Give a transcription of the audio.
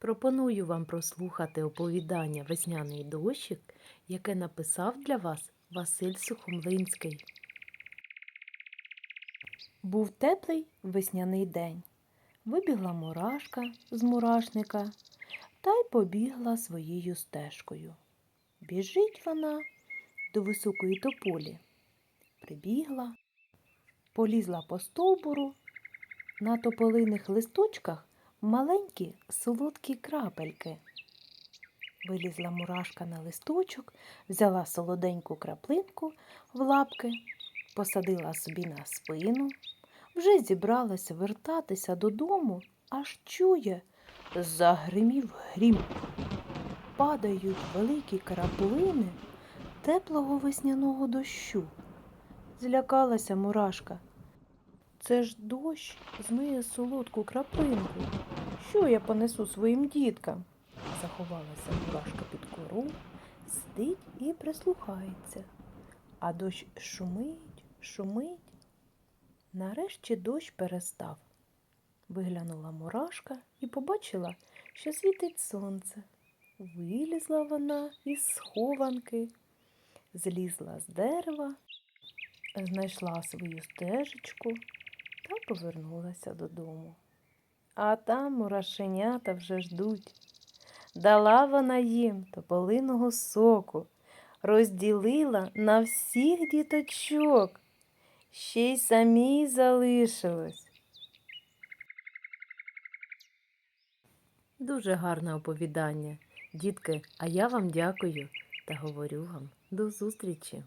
Пропоную вам прослухати оповідання Весняний дощик, яке написав для вас Василь Сухомлинський. Був теплий весняний день. Вибігла мурашка з мурашника та й побігла своєю стежкою. Біжить вона до високої тополі. Прибігла, полізла по стовбуру, на тополиних листочках маленькі солодкі крапельки. Вилізла мурашка на листочок, взяла солоденьку краплинку в лапки, посадила собі на спину, вже зібралася вертатися додому, аж чує, загримів грім. Падають великі краплини теплого весняного дощу. Злякалася мурашка. Це ж дощ змиє солодку краплинку. Що я понесу своїм діткам? Заховалася мурашка під кору, сидить і прислухається. А дощ шумить, шумить. Нарешті дощ перестав. Виглянула мурашка і побачила, що світить сонце. Вилізла вона із схованки, злізла з дерева, знайшла свою стежечку повернулася додому. А там мурашенята вже ждуть. Дала вона їм тополиного соку, розділила на всіх діточок, ще й самій залишилось. Дуже гарне оповідання. Дітки, а я вам дякую та говорю вам до зустрічі.